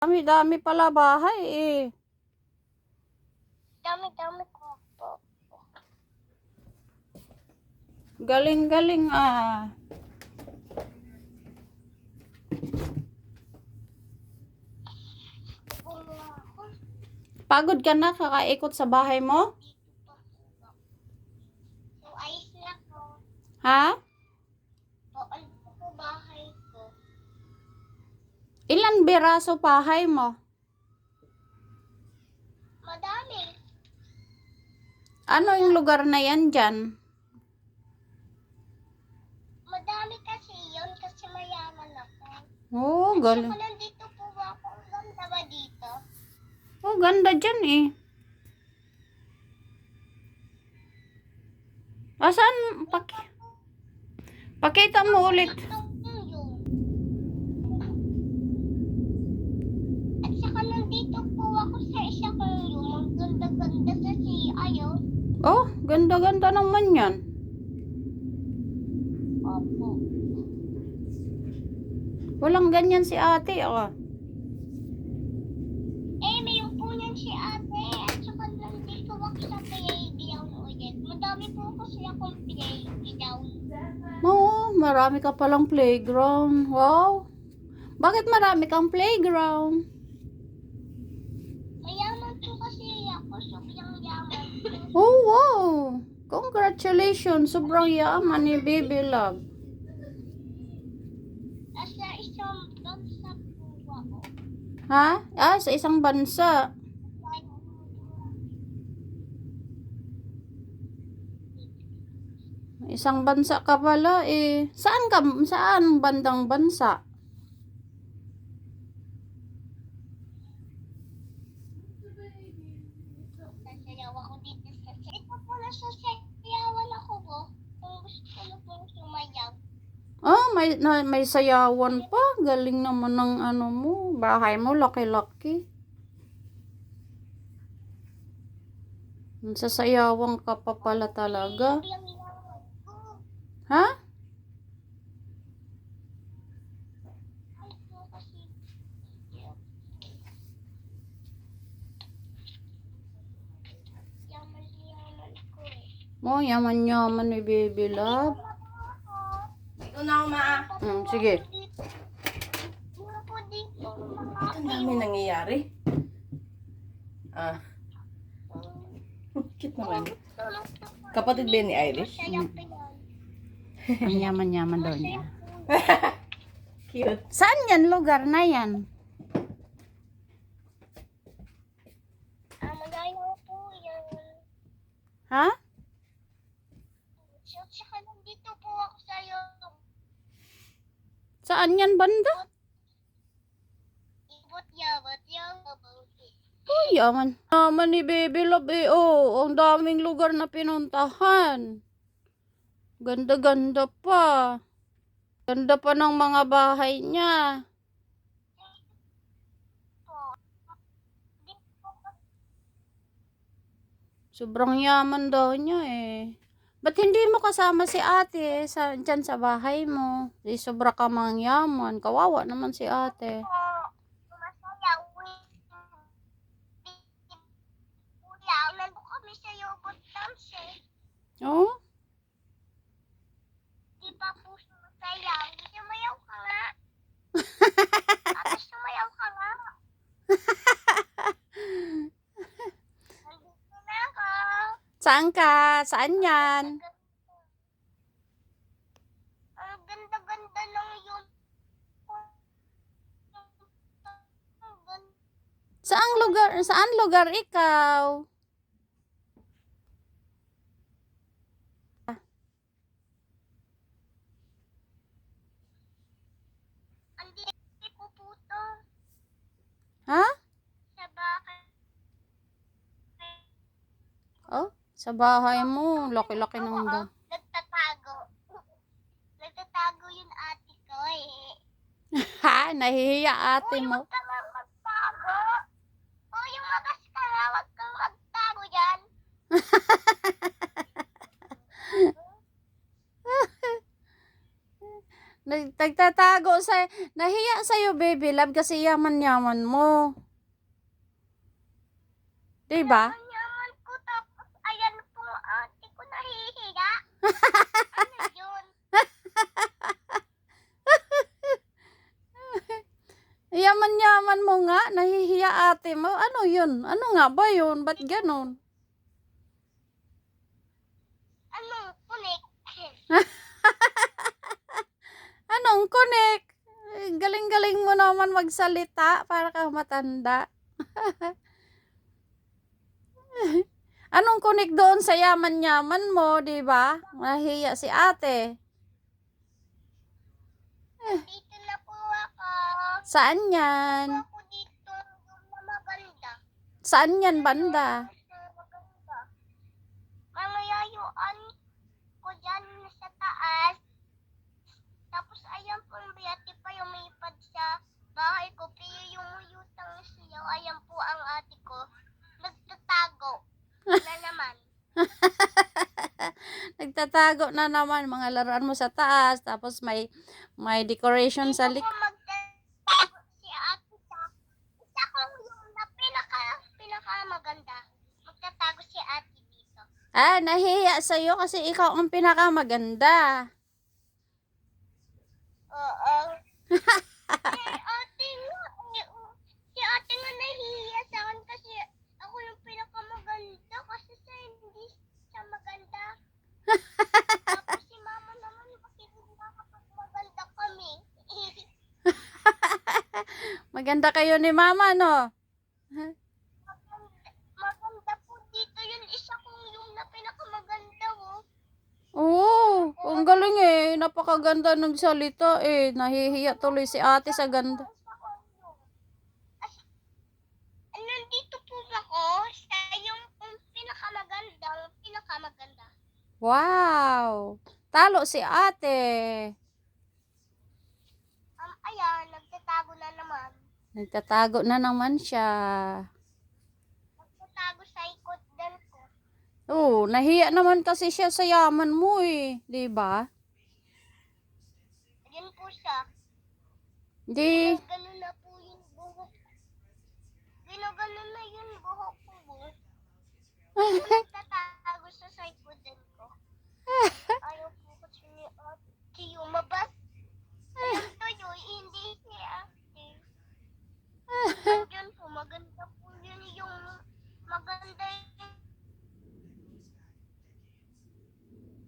Dami-dami pala bahay eh. Dami-dami ko po. Galing-galing ah. Pagod ka na kakaikot sa bahay mo? Ha? Ilan biraso bahay mo? Madami. Ano yung lugar na yan dyan? Madami kasi yun kasi mayaman ako. Oh, Saka galing. nandito po ako. Ganda ba dito? Oh, ganda dyan eh. Asan? Paki Pakita mo ulit. Ito yun. At saka nandito po ako sa isa kong room. Ang ganda-ganda kasi ayaw. Oh, ganda-ganda naman yan. Opo. Walang ganyan si ate, oh. Eh, may po niyan si ate. At saka nandito ako sa playground ulit. Madami po kasi akong playground. Oo, marami ka palang playground. Wow. Bakit marami kang playground? Mayaman po kasi ako. Sobrang yaman. Oh, wow. Congratulations. Sobrang yaman ni Baby Love. Nasa isang bansa po ako. Ha? Ah, sa isang bansa. Isang bansa ka pala eh. Saan ka? Saan bandang bansa? Sasayaw ako dito sa Ito po na sasayawan ako po. Kung gusto ko po sumayaw. Ah, may, na, may sayawan pa. Galing naman ng ano mo. Bahay mo, laki-laki. Sasayawan ka pa pala talaga. Ha? Mo, yaman-yaman ni Baby Love. Hmm, sige. Dito. Ang dami nangyayari. Ah. Cute naman. Kapatid ba yun ni Irish? Yan. Ang yaman-yaman daw niya. Cute. Saan yan lugar na yan? Ah, magayaw po yan. Ha? So, Saan yan banda? Ibot yabot yabot. Oh, yaman. Yaman ni Baby Love eh. Oh, ang daming lugar na pinuntahan. Ganda-ganda pa. Ganda pa ng mga bahay niya. Sobrang yaman daw niya eh. Ba't hindi mo kasama si ate sa, dyan sa bahay mo? Di sobra ka mang yaman. Kawawa naman si ate. Masayaw. Kuya, nandun kami sa yobot dance eh. Oh? Di ba po sumasayaw? Sumayaw ka nga. Ate, sumayaw ka nga. Nandito na ako. Saan ka? Saan yan? Ang ganda-ganda ng yun. Ang ganda. Saan lugar? Saan lugar ikaw? Ha? bahay. Oh, sa bahay mo. Laki-laki ng ba. Nagtatago. Nagtatago yung ate ko eh. Ha? Nahihiya ate Uy, mo. huwag ka nga magtago. Uy, umakas ka nga. Huwag kang magtago. Na Nag, nagtatago sa, nahiya sa'yo, baby love, kasi yaman-yaman mo. Diba? Ang yaman ko tapos ayan po ate ko nahihiya. Ano yun? Yaman-yaman mo nga, nahihiya ate mo. Ano yun? Ano nga ba yun? Ba't ganon? Ano? Kunik. Anong connect? Eh, Galing-galing mo naman magsalita para ka matanda. Anong connect doon sa yaman-yaman mo, di ba? Nahiya si ate. Dito na po ako. Saan yan? Ako dito na maganda. Saan yan, banda? Maganda. Mangyayuan ko dyan sa taas. Tapos ayan po biyati pa lumipad sa bahay ko. Pero yung uyutang siya, ayan po ang ate ko. Nagtatago. Na naman. Nagtatago na naman mga laruan mo sa taas. Tapos may may decoration sa Dito lik. po magtatago si ate sa isa ko yung na pinaka, pinaka maganda. Magtatago si ate dito. Ah, nahiya sa'yo kasi ikaw ang pinakamaganda. Oo. si ate nga, eh, oh. si ate nga nahihiya sa akin kasi ako yung pinakamaganda kasi siya hindi siya maganda. Tapos si mama naman kasi hindi kapag maganda kami. Maganda kayo ni mama, no? maganda, maganda po dito yun. Isa kong yung na pinakamaganda oh. Oo, ang galing eh. Napakaganda ng salita eh. Nahihiya tuloy si ate sa ganda. Ko nandito po ako sa yung, yung pinakamagandang pinakamaganda. Wow! Talo si ate. Um, ayan, nagtatago na naman. Nagtatago na naman siya. Nagtatago sa ikot din ko. Oo, nahiya naman kasi siya sa yaman mo eh. Di ba? Ayan po siya. Di, Ganun na po yung buhok. Ginaganon na yung buhok ko. Nagtatago siya sa ikot din ko. Ayaw po kasi ni ate lumabas. Ayan to yun, hindi si ate. Ayun po, maganda po yun yung maganda yung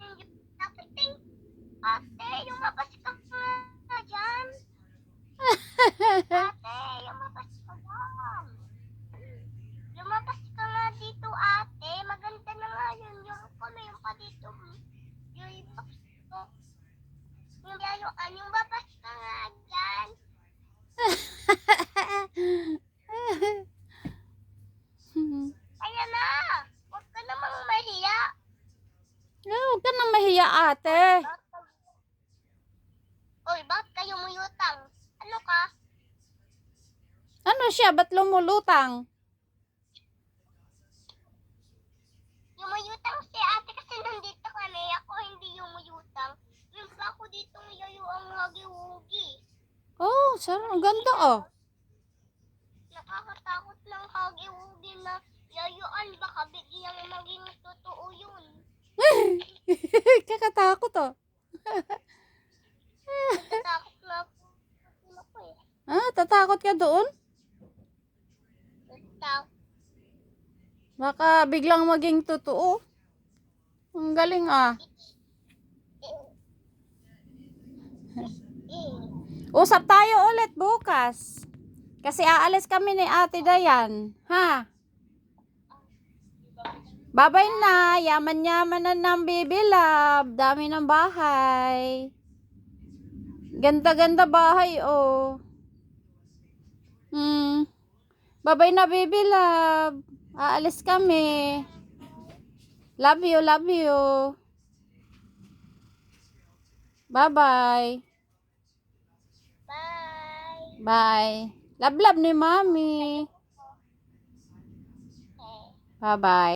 yung dapat ting ate, lumabas ka nga dyan. Ate, lumabas ka dyan. Lumabas ka nga dito, ate. Maganda na nga yun. Yung ano, yung pa dito. Yung box ko. Yung layuan, yung babas ka nga dyan. Kaya na. Huwag ka namang mahiya. Ah, mahiya ate. Oy, bakit kayo muyutang? Ano ka? Ano siya? Ba't lumulutang? Yumayutang si ate kasi nandito kami. Ako hindi yumayutang. Yung pa ako dito ngayon ang hagi-wugi. Oh, sarap. Ang ganda oh. Nakakatakot ng hagi-wugi na layuan. Baka biglang maging totoo yun. Kakatakot oh. Natatakot na ako. Ko eh. Ah, tatakot ka doon? Natatakot. Baka biglang maging totoo. Ang galing ah. Usap tayo ulit bukas. Kasi aalis kami ni Ate Dayan. Ha? Babay na. Yaman-yaman na ng baby love. Dami ng bahay. Ganda-ganda bahay, oh. Hmm. Babay na, baby love. Aalis kami. Love you, love you. Bye-bye. Bye. Bye. Love, love ni. Eh. Bye-bye.